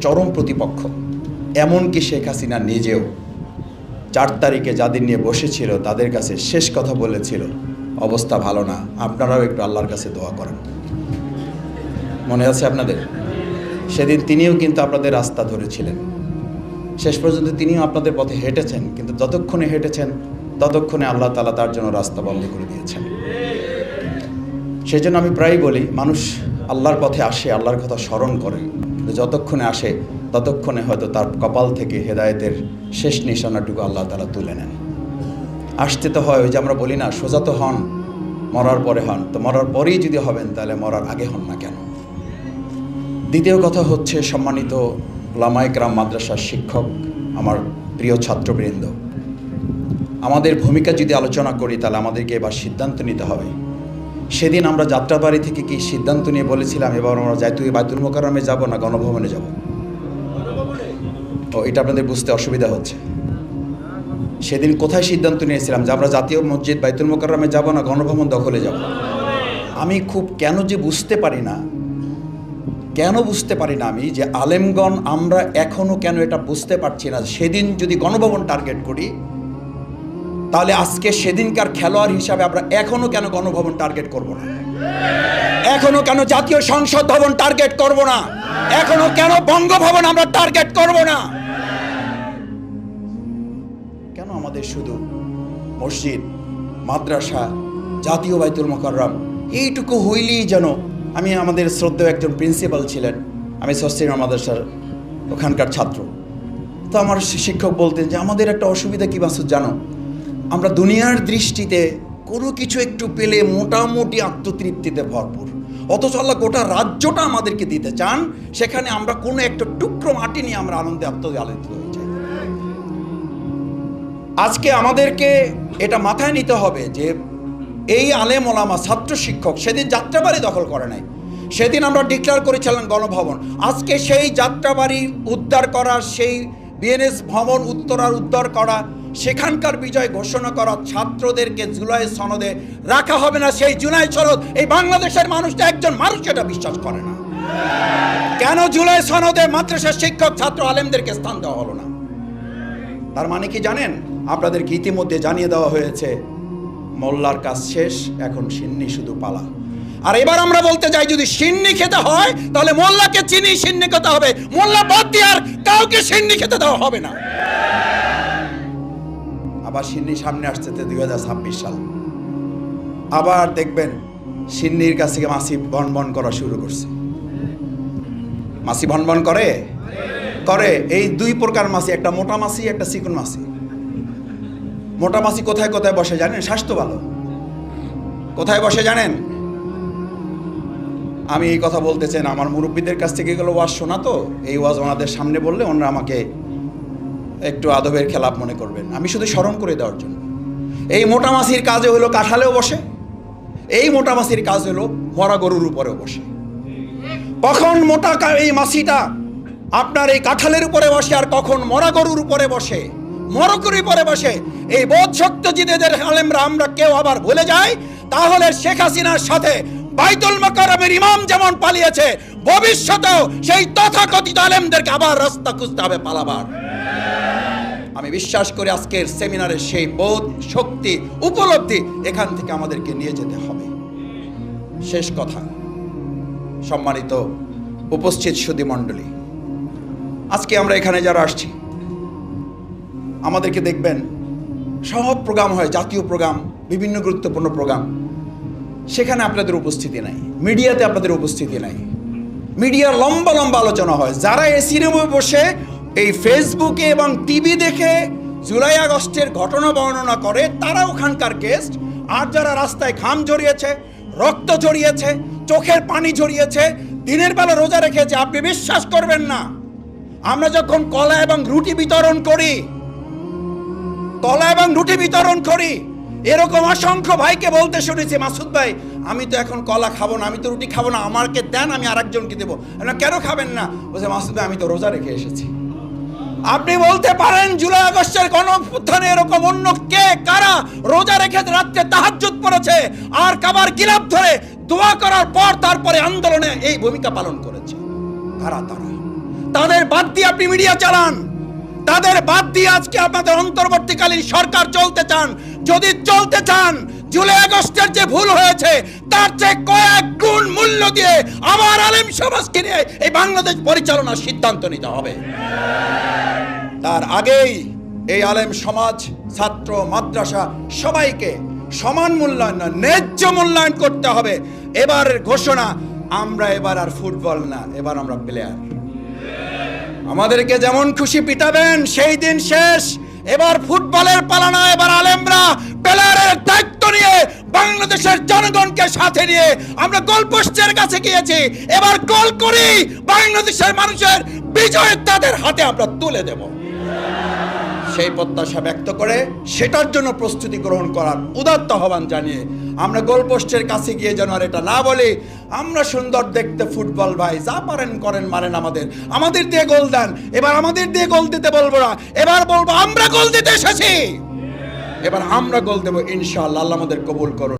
চরম প্রতিপক্ষ। এমনকি শেখ হাসিনা নিজেও। চার তারিখে যাদের নিয়ে বসেছিল, তাদের কাছে শেষ কথা বলেছিল, অবস্থা ভালো না, আপনারাও একটু আল্লাহর কাছে দোয়া করেন। মনে আছে আপনাদের? সেদিন তিনিও কিন্তু আপনাদের রাস্তা ধরেছিলেন। শেষ পর্যন্ত তিনিও আপনাদের পথে হেঁটেছেন, কিন্তু যতক্ষণে হেঁটেছেন, ততক্ষণে আল্লাহ তালা তার জন্য রাস্তা বন্ধ করে দিয়েছেন। সেই জন্য আমি প্রায়ই বলি, মানুষ আল্লাহর পথে আসে, আল্লাহর কথা স্মরণ করে। যতক্ষণে আসে, ততক্ষণে হয়তো তার কপাল থেকে হেদায়েতের শেষ নিশানাটুকু আল্লাহ তালা তুলে নেন। আসতে তো হয়, ওই যে আমরা বলি না, সোজা তো হন, মরার পরে হন। তো মরার পরেই যদি হবেন, তাহলে মরার আগে হন না কেন? দ্বিতীয় কথা হচ্ছে সম্মানিত লামাইকরাম মাদ্রাসার শিক্ষক, আমার প্রিয় ছাত্রবৃন্দ। আমাদের ভূমিকা যদি আলোচনা করি, তাহলে আমাদেরকে এবার সিদ্ধান্ত নিতে হবে। সেদিন আমরা যাত্রাবাড়ি থেকে কি সিদ্ধান্ত নিয়ে বলেছিলাম, এবার আমরা যাই। তুই বাইতুল মোকারমে যাব না গণভবনে যাব? ও, এটা আপনাদের বুঝতে অসুবিধা হচ্ছে। সেদিন কোথায় সিদ্ধান্ত নিয়েছিলাম যে আমরা জাতীয় মসজিদ বাইতুল মোকারমে যাব না গণভবন দখলে যাব? আমি খুব কেন যে বুঝতে পারি না, কেন বুঝতে পারি না আমি যে আলেমগণ আমরা এখনও কেন এটা বুঝতে পারছি না? সেদিন যদি গণভবন টার্গেট করি তাহলে আজকে সেদিনকার খেলোয়াড় হিসাবে আমরা এখনও কেন গণভবন টার্গেট করব না? এখনও কেন জাতীয় সংসদ ভবন টার্গেট করব না? এখনও কেন বঙ্গভবন আমরা টার্গেট করব না? কেন আমাদের শুধু মসজিদ, মাদ্রাসা, জাতীয় বাইতুল মোকাররম, এইটুকু হইলেই যেন আমি আমাদের শ্রদ্ধেয় একজন প্রিন্সিপাল ছিলেন। আমি সস্তির মাদ্রাসার ওখানকার ছাত্র। তো আমার শিক্ষক বলতেন যে, আমাদের একটা অসুবিধা কী মাসুদ জানো? আমরা দুনিয়ার দৃষ্টিতে কোনো কিছু একটু পেলে মোটামুটি আত্মতৃপ্তিতে ভরপুর। অথচ আল্লাহ গোটা রাজ্যটা আমাদেরকে দিতে চান, সেখানে আমরা কোনো একটা টুকরো মাটি নিয়ে আমরা আনন্দে আত্মজালিত হয়ে যাই। আজকে আমাদেরকে এটা মাথায় নিতে হবে যে এই আলেম ওলামা, ছাত্র শিক্ষক, সেদিন যাত্রাবাড়ি দখল করে নাই। সেদিন আমরা ডিক্লেয়ার করেছিলাম গণভবন। আজকে সেই যাত্রাবাড়ি উদ্ধার করা, সেই বিএনএস ভবন উত্তরার উদ্ধার করা সেখানকার বিজয় ঘোষণা করা ছাত্রদেরকে জুলাই সনদে রাখা হবে না। সেই জুলাই সনদ, এই বাংলাদেশের মানুষটা একজন মানুষ এটা বিশ্বাস করে না। কেন জুলাই সনদে মাদ্রাসার শিক্ষক, ছাত্র আলেমদেরকে স্থান দেওয়া হলো না? তার মানে কি জানেন? আপনাদেরকে ইতিমধ্যে জানিয়ে দেওয়া হয়েছে, মোল্লার কাজ শেষ, এখন সিন্নি শুধু পালা। আর এবার আমরা বলতে চাই, যদি সিন্নি খেতে হয়, তাহলে মোল্লাকে চিনি, সিন্নি খেতে হবে। মোল্লা বাদ দিয়ে আর কাউকে সিন্নি খেতে দেওয়া হবে না। আবার সিন্নি সামনে আসছে দুই হাজার ছাব্বিশ সাল। আবার দেখবেন সিন্নির কাছ থেকে মাসি বন বন করা শুরু করছে। মাসি ভন করে? করে। এই দুই প্রকার মাছি একটা মোটা মাছি একটা চিকন মাছি মোটা মাছি কোথায় কোথায় বসে জানেন? স্বাস্থ্য ভালো। কোথায় বসে জানেন? আমি এই কথা বলতে চাই আমার মুরব্বীদের কাছ থেকে এগুলো ওয়াজ শোনা তো? এই ওয়াজ ওনাদের সামনে বললে ওনারা আমাকে একটু আদবের খেলাপ মনে করবেন। আমি শুধু স্মরণ করে দেওয়ার জন্য। এই মোটা মাছির কাজে হলো কাঁঠালেও বসে, এই মোটা মাছির কাজ হলো মরা গরুর উপরেও বসে। কখন মোটা এই মাছিটা আপনার এই কাঁঠালের উপরে বসে আর কখন মরা গরুর উপরে বসে মরকুর উপরে বসে, এই বোধ জিদেদের আলেমরা আমরা কেউ আবার ভুলে যাই, তাহলে শেখ হাসিনার সাথে বাইতুল মকরমের ইমাম যেমন পালিয়েছে, ভবিষ্যতেও সেই তথাকথিত আলেমদেরকে আবার রাস্তা খুঁজতে হবে পালাবার। আমি বিশ্বাস করি আজকের সেমিনারের সেই বোধ, শক্তি, উপলব্ধি এখান থেকে আমাদেরকে নিয়ে যেতে হবে। শেষ কথা, সম্মানিত উপস্থিত সুধী মণ্ডলী, আজকে আমরা এখানে যারা আসছি, আমাদেরকে দেখবেন সব প্রোগ্রাম হয়, জাতীয় প্রোগ্রাম, বিভিন্ন গুরুত্বপূর্ণ প্রোগ্রাম। সেখানে আপনাদের উপস্থিতি নাই, মিডিয়াতে আপনাদের উপস্থিতি নাই। মিডিয়ার লম্বা লম্বা আলোচনা হয়, যারা এসি রুমে বসে এই ফেসবুকে এবং টিভি দেখে জুলাই, আগস্টের ঘটনা বর্ণনা করে তারা ওখানকার গেস্ট আর যারা রাস্তায় ঘাম জড়িয়েছে রক্ত জড়িয়েছে চোখের পানি জড়িয়েছে দিনের বেলা রোজা রেখেছে, আপনি বিশ্বাস করবেন না। আমরা যখন কলা এবং রুটি বিতরণ করি, কলা এবং রুটি বিতরণ করি, এরকম অসংখ্য ভাইকে বলতে শুনেছি, মাসুদ ভাই, আমি তো এখন কলা খাব না, আমি তো রুটি খাব না, আমাকে দেন, আমি আরেকজনকে দেবো। কেন খাবেন না? বলছে, মাসুদ ভাই, আমি তো রোজা রেখে এসেছি। আপনি বলতে পারেন জুলাই আগস্টের গণঅভ্যুত্থানে এরকম অন্য কে, কারা রোজা রেখে রাত্রে তাহাজ্জুদ পড়েছে আর কাবার গিলাপ ধরে দোয়া করার পর তারপরে আন্দোলনে এই ভূমিকা পালন করেছে? কারা তারা? তাদের বাদ দিয়ে আপনি মিডিয়া চালান। তাদের বাদ দিয়ে আজকে আপনাদের অন্তর্বর্তীকালীন সরকার চলতে চান। যদি চলতে চান, জুলাই আগস্টের যে ভুল হয়েছে, তার চেয়ে কয়েক গুণ মূল্য দিয়ে আবার আলেম সমাজকে নিয়ে এই বাংলাদেশ পরিচালনার সিদ্ধান্ত নিতে হবে। তার আগেই এই আলেম সমাজ, ছাত্র, মাদ্রাসা সবাইকে সমান মূল্যায়ন, ন্যায্য মূল্যায়ন করতে হবে। এবার ঘোষণা, আমরা এবার আর ফুটবল না, এবার আমরা প্লেয়ার আমাদেরকে যেমন খুশি পিটাবেন, সেই দিন শেষ। এবার ফুটবলের পালানা, এবার আলেমরা প্লেয়ারের দায়িত্ব নিয়ে বাংলাদেশের জনগণকে সাথে নিয়ে আমরা গোলপোস্টের কাছে গিয়েছি। এবার গোল করি, বাংলাদেশের মানুষের বিজয় তাদের হাতে আমরা তুলে দেব। সেই প্রত্যাশা ব্যক্ত করে সেটার জন্য প্রস্তুতি গ্রহণ করার উদাত্ত আহ্বান জানিয়ে আমরা গোলপোস্টের কাছে গিয়ে যেন আর এটা না বলি, আমরা সুন্দর দেখতে ফুটবল ভাই, যা পারেন করেন মারেন আমাদের। আমাদের দিয়ে গোল দেন, এবার আমাদের দিয়ে গোল দিতে বলব না, এবার বলব আমরা গোল দিতে এসেছি। এবার আমরা গোল দেবো, ইনশাআল্লাহ, আল্লাহ আমাদের কবুল করুন।